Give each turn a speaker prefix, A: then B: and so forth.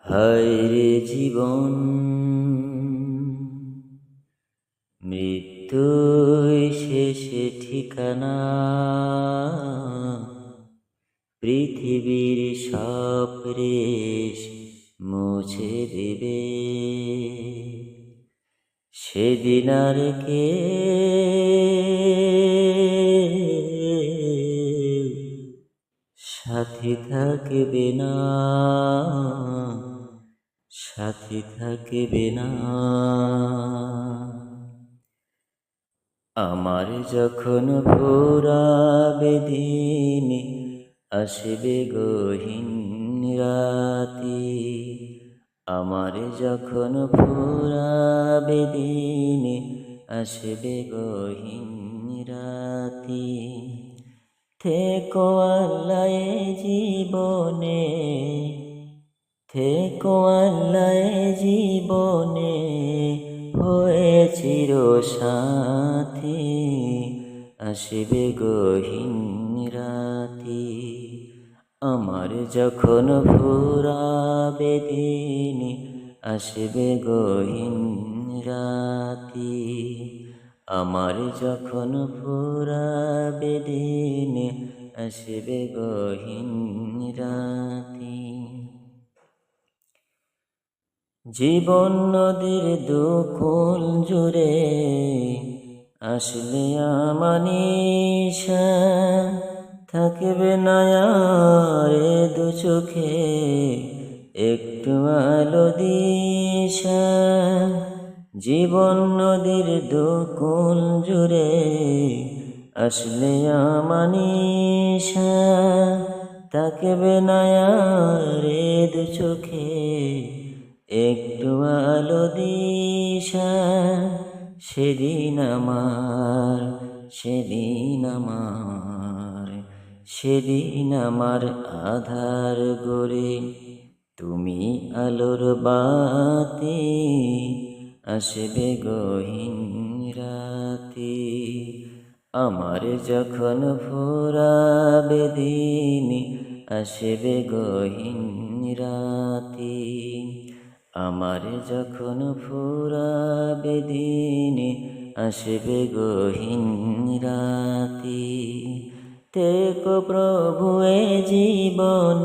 A: হায় রে জীবন। মৃত্যুই শেষে ঠিকানা। পৃথিবীর সব রেশ মুছে দেবে। সেদিন আর কে সাথী থাকবে না। সাথী থাকবে না। আমার যখন ফুরাবে দিন আসবে গহীন রাতি, আমার যখন ফুরাবে দিন আসবে গহীন রাতি, থেকো আল্লাহ জীবনে থেকো আল্লাহ জীবনে, হয়ে চির সাথী, আসবে গহীন রাতি। আমার যখন ফুরাবে দিন, আসবে গহীন রাতি। আমার যখন ফুরাবে দিন, আসবে গহীন রাতি। জীবন নদীর দুকুল জুড়ে আসলে আমানিশা থাকবে নয়ারে দু চোখে একটু আলো দিশা জীবন নদীর দুকুল জুড়ে আসলে আমানিশা থাকবে নয়ারে দু চোখে একটু আলো দিশা, সেদিন আমার সেদিন আমার সেদিন আমার আধার গড়ে। তুমি আলোর বাতি, আসবে গহীন রাতি। আমার যখন ফুরাবে দিন, আসবে গহীন রাতি। আমার যখন ফুরাবে বেদিন আসবে গহীন রাতি তেক প্রভু জীবনে